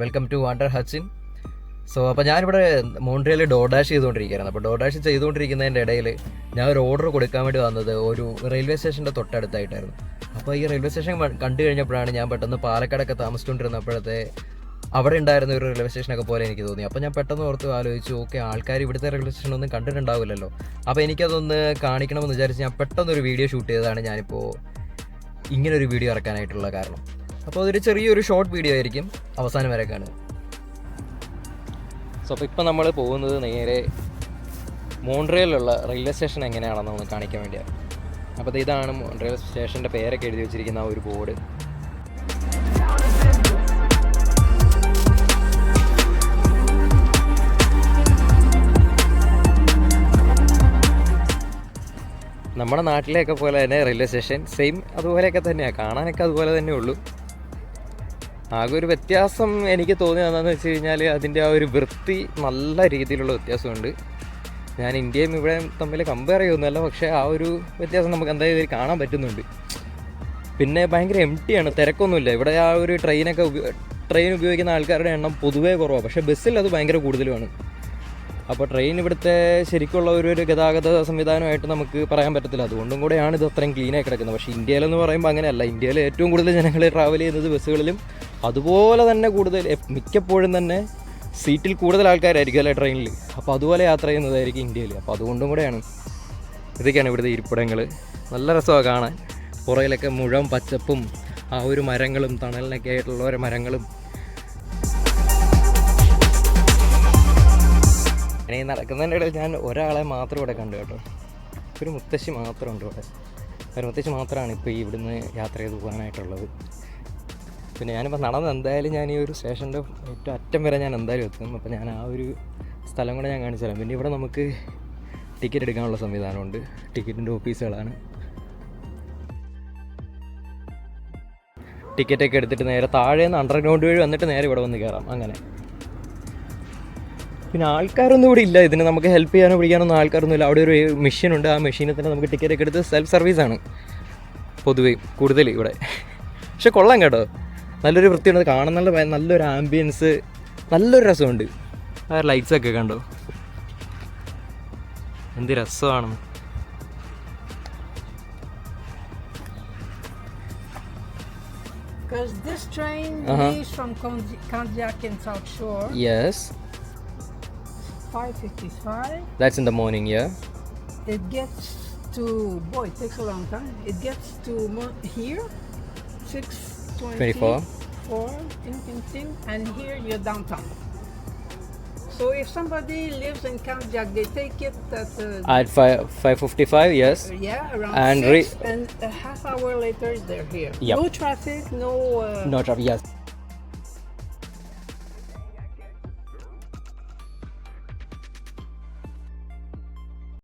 Welcome to wander Hutchin so അപ്പോൾ ഞാനിവിടെ Montreal ഡോഡാഷ് ചെയ്തുകൊണ്ടിരിക്കുകയായിരുന്നു അപ്പോൾ ഡോഡാഷ് ചെയ്തുകൊണ്ടിരിക്കുന്നതിന്റെ ഇടയിൽ ഞാൻ ഒരു ഓർഡർ കൊടുക്കാൻ വേണ്ടി വന്നത് ഒരു റെയിൽവേ സ്റ്റേഷന്റെ തൊട്ടടുത്തായിട്ടായിരുന്നു. അപ്പോൾ ഈ റെയിൽവേ സ്റ്റേഷൻ കണ്ടു കഴിഞ്ഞപ്പോഴാണ് ഞാൻ പെട്ടെന്ന് പാലക്കാടൊക്കെ താമസിച്ചുകൊണ്ടിരുന്നപ്പോഴത്തെ അവിടെ ഉണ്ടായിരുന്ന ഒരു റെയിൽവേ സ്റ്റേഷനൊക്കെ പോലെ എനിക്ക് തോന്നി. അപ്പോൾ ഞാൻ പെട്ടെന്ന് ഓർത്ത് ആലോചിച്ചു ഓക്കെ ആൾക്കാർ ഇവിടുത്തെ റെയിൽവേ സ്റ്റേഷനൊന്നും കണ്ടിട്ടുണ്ടാവില്ലല്ലോ. അപ്പോൾ എനിക്കതൊന്ന് കാണിക്കണമെന്ന് വിചാരിച്ച് ഞാൻ പെട്ടെന്നൊരു വീഡിയോ ഷൂട്ട് ചെയ്തതാണ് ഞാനിപ്പോൾ ഇങ്ങനൊരു വീഡിയോ ഇറക്കാനായിട്ടുള്ള കാരണം. അപ്പോൾ അതൊരു ചെറിയൊരു ഷോർട്ട് വീഡിയോ ആയിരിക്കും അവസാനം വരെ കാണുക. സോ അപ്പോൾ ഇപ്പം നമ്മൾ പോകുന്നത് നേരെ മോൺട്രിയലിലുള്ള റെയിൽവേ സ്റ്റേഷൻ എങ്ങനെയാണെന്ന് ഒന്ന് കാണിക്കാൻ വേണ്ടിയാണ്. അപ്പോൾ ഇതാണ് മോൺട്രിയൽ സ്റ്റേഷന്റെ പേരൊക്കെ എഴുതി വെച്ചിരിക്കുന്ന ഒരു ബോർഡ്. നമ്മുടെ നാട്ടിലെയൊക്കെ പോലെ തന്നെ റെയിൽവേ സ്റ്റേഷൻ സെയിം അതുപോലെയൊക്കെ തന്നെയാണ്. കാണാനൊക്കെ അതുപോലെ തന്നെ ഉള്ളൂ. ആകെ ഒരു വ്യത്യാസം എനിക്ക് തോന്നിയത് എന്താണെന്ന് വെച്ച് കഴിഞ്ഞാൽ അതിന്റെ ആ ഒരു വൃത്തി നല്ല രീതിയിലുള്ള വ്യത്യാസമുണ്ട്. ഞാൻ ഇന്ത്യയും ഇവിടെ തമ്മിൽ കമ്പയർ ചെയ്യുന്നതല്ല പക്ഷേ ആ ഒരു വ്യത്യാസം നമുക്ക് എന്തായാലും കാണാൻ പറ്റുന്നുണ്ട്. പിന്നെ ഭയങ്കര എം ആണ് തിരക്കൊന്നുമില്ല. ഇവിടെ ആ ഒരു ട്രെയിനൊക്കെ ട്രെയിൻ ഉപയോഗിക്കുന്ന ആൾക്കാരുടെ എണ്ണം പൊതുവേ കുറവാണ് പക്ഷേ ബസ്സിൽ അത് ഭയങ്കര കൂടുതലുമാണ്. അപ്പോൾ ട്രെയിൻ ഇവിടുത്തെ ശരിക്കുള്ള ഒരു ഒരു ഗതാഗത സംവിധാനമായിട്ട് നമുക്ക് പറയാൻ പറ്റത്തില്ല. അതുകൊണ്ടും കൂടെയാണ് ഇത് അത്രയും ക്ലീനായി കിടക്കുന്നത്. പക്ഷേ ഇന്ത്യയിലെന്ന് പറയുമ്പോൾ അങ്ങനെയല്ല. ഇന്ത്യയിൽ ഏറ്റവും കൂടുതൽ ജനങ്ങൾ ട്രാവൽ ചെയ്യുന്നത് ബസ്സുകളിലും അതുപോലെ തന്നെ കൂടുതൽ മിക്കപ്പോഴും തന്നെ സീറ്റിൽ കൂടുതൽ ആൾക്കാരായിരിക്കും അല്ലേ ട്രെയിനിൽ അപ്പോൾ അതുപോലെ യാത്ര ചെയ്യുന്നതായിരിക്കും ഇന്ത്യയിൽ. അപ്പോൾ അതുകൊണ്ടും കൂടെയാണ്. ഇതൊക്കെയാണ് ഇവിടുത്തെ ഇരിപ്പിടങ്ങൾ നല്ല രസമാണ് കാണാൻ. പുറകിലൊക്കെ മുഴുവൻ പച്ചപ്പും ആ ഒരു മരങ്ങളും തണലിനൊക്കെ ആയിട്ടുള്ള ഓരോ മരങ്ങളും. ഇനി നടക്കുന്നതിന്റെ ഇടയിൽ ഞാൻ ഒരാളെ മാത്രം ഇവിടെ കണ്ടു കേട്ടോ. ഒരു മുത്തശ്ശി മാത്രമുണ്ട് ഇവിടെ. ഒരു മുത്തശ്ശി മാത്രമാണ് ഇപ്പോൾ ഇവിടുന്ന് യാത്ര ചെയ്ത് പോകാനായിട്ടുള്ളത്. പിന്നെ ഞാനിപ്പോൾ നടന്ന് എന്തായാലും ഞാൻ ഈ ഒരു സ്റ്റേഷന്റെ ഏറ്റവും അറ്റം വരെ ഞാൻ എന്തായാലും എത്തും. അപ്പോൾ ഞാൻ ആ ഒരു സ്ഥലം കൂടെ ഞാൻ കാണിച്ചു തരാം. പിന്നെ ഇവിടെ നമുക്ക് ടിക്കറ്റ് എടുക്കാനുള്ള സംവിധാനമുണ്ട്. ടിക്കറ്റിന്റെ ഓഫീസുകളാണ് ടിക്കറ്റൊക്കെ എടുത്തിട്ട് നേരെ താഴെ നിന്ന് അണ്ടർഗ്രൗണ്ട് വഴി വന്നിട്ട് നേരെ ഇവിടെ വന്ന് കയറാം അങ്ങനെ. പിന്നെ ആൾക്കാരൊന്നും ഇവിടെ ഇല്ല. ഇതിന് നമുക്ക് ഹെൽപ്പ് ചെയ്യാനോ പിടിക്കാനോ ഒന്നും ആൾക്കാരൊന്നും ഇല്ല. അവിടെ ഒരു മെഷീൻ ഉണ്ട്. ആ മെഷീനിൽ തന്നെ നമുക്ക് ടിക്കറ്റ് ഒക്കെ എടുത്ത് സെൽഫ് സർവീസാണ് പൊതുവേ കൂടുതൽ ഇവിടെ. പക്ഷെ കൊള്ളാം കേട്ടോ. നല്ലൊരു വൃത്തിയുണ്ട് കാണാൻ നല്ല നല്ലൊരു ആംബിയൻസ് നല്ലൊരു രസമുണ്ട് ആ ലൈറ്റ്സ് ഒക്കെ കണ്ടോ എന്ത് രസമാണ് Because this train Uh-huh. leaves from Kondi- Kandiak in South Shore, yes 5:55. That's in the morning yeah It gets to boy, it takes a long time. It gets to here, 6:24 24. in and here you're downtown. So if somebody lives in Kandiak, they take it at uh, At 5, 5.55, yes. yeah around and six, and a half hour later they're here. Yep. No traffic, no. Uh, No traffic, yes.